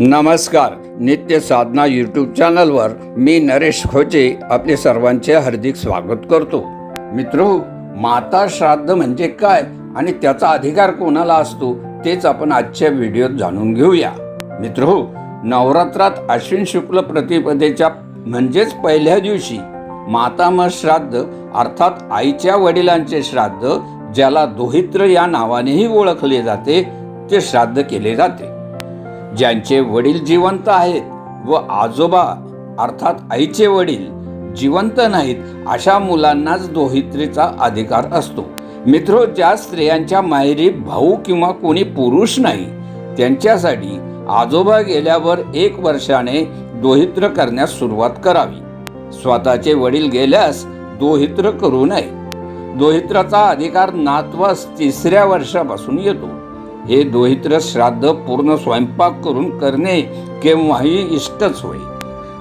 नमस्कार नित्य साधना यूट्यूब चॅनलवर मी नरेश खोचे आपले सर्वांचे हार्दिक स्वागत करतो. मित्रो माता श्राद्ध म्हणजे काय आणि त्याचा अधिकार कोणाला असतो तेच आपण आजच्या व्हिडिओत जाणून घेऊया. मित्रो नवरात्रात अश्विन शुक्ल प्रतिपदेच्या म्हणजेच पहिल्या दिवशी मातामह श्राद्ध अर्थात आईच्या वडिलांचे श्राद्ध ज्याला दोहित्र या नावानेही ओळखले जाते ते श्राद्ध केले जाते. ज्यांचे वडील जिवंत आहेत व आजोबा अर्थात आईचे वडील जिवंत नाहीत अशा मुलांनाच दोहित्रीचा अधिकार असतो. मित्रो ज्या स्त्रियांच्या माहेरी भाऊ किंवा कोणी पुरुष नाही त्यांच्यासाठी आजोबा गेल्यावर एक वर्षाने दोहित्र करण्यास सुरुवात करावी. स्वतःचे वडील गेल्यास दोहित्र करू नये. दोहित्राचा अधिकार नातवास तिसऱ्या वर्षापासून येतो. हे दोहित्र श्राद्ध पूर्ण स्वयंपाक करून करणे केव्हाही इष्टच होय.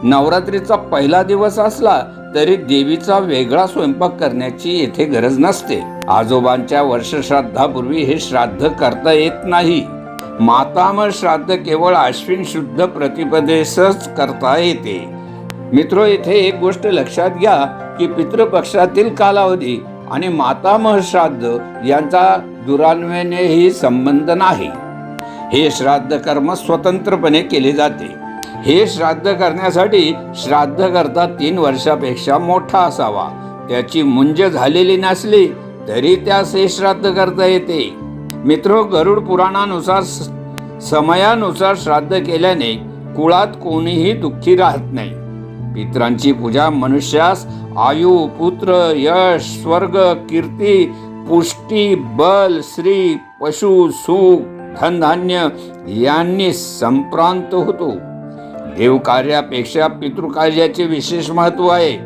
नवरात्रीचा पहिला दिवस असला तरी देवीचा वेगळा स्वयंपाक करण्याची येथे गरज नसते. आजोबांच्या वर्षश्राद्धापूर्वी हे श्राद्ध करता येत नाही. मातामह श्राद्ध केवळ अश्विन शुद्ध प्रतिपदेसच करता येते. मित्र येथे एक गोष्ट लक्षात घ्या की पितृपक्षातील कालावधी आणि मातामह श्राद्ध यांचा दुरान्वयनेही संबंध नाही. हे श्राद्ध कर्म स्वतंत्रपणे केले जाते. हे श्राद्ध करण्यासाठी श्राद्ध करता तीन वर्षापेक्षा मोठा असावा. त्याची मुंज झालेली नसली तरी त्यास हे श्राद्ध करता येते. मित्र गरुड पुराणानुसार स- समयानुसार श्राद्ध केल्याने कुळात कोणीही दुःखी राहत नाही. पित्रांची पूजा मनुष्यास आयु पुत्र यश स्वर्ग कीर्ती पुष्टी बल श्री पशु सुख धनधान्य यांनी संप्रांत होतो. देवकार्यापेक्षा पितृकार्याचे विशेष महत्त्व आहे.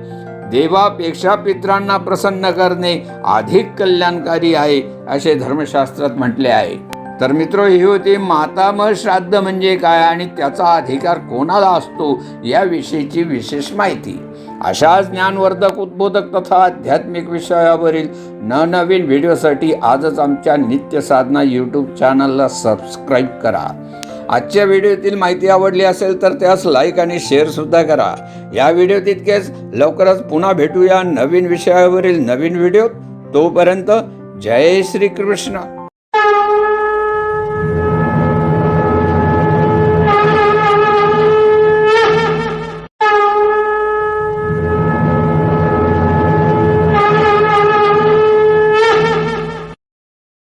देवापेक्षा पित्रांना प्रसन्न करणे अधिक कल्याणकारी आहे असे धर्मशास्त्रात म्हटले आहे. तर मित्र ही होते मातामह श्राद्ध म्हणजे काय आणि त्याचा अधिकार कोणाला असतो याविषयीची विशेष माहिती. अशा ज्ञानवर्धक उद्बोधक तथा आध्यात्मिक विषयावरील नवनवीन व्हिडिओसाठी आजच आमच्या नित्य साधना यूट्यूब चॅनलला सबस्क्राईब करा. आजच्या व्हिडिओतील माहिती आवडली असेल तर त्यास लाईक आणि शेअरसुद्धा करा. या व्हिडिओ तितकेच. लवकरच पुन्हा भेटूया नवीन विषयावरील नवीन व्हिडिओ तोपर्यंत जय श्री कृष्ण